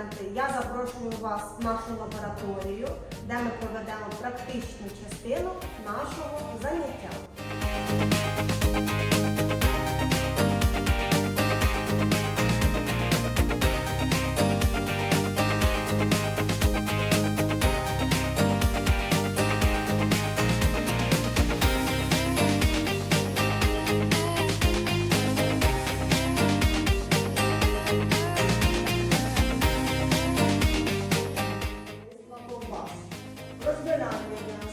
студенти, я запрошую вас в нашу лабораторію, де ми проведемо практичну частину нашого again.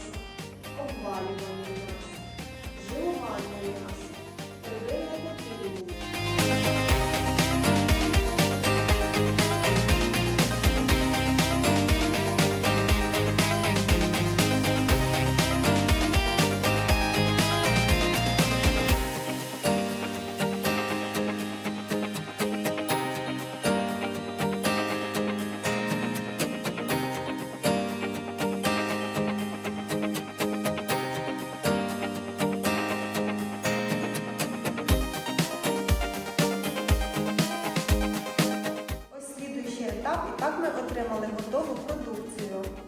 етап, і так ми отримали готову продукцію.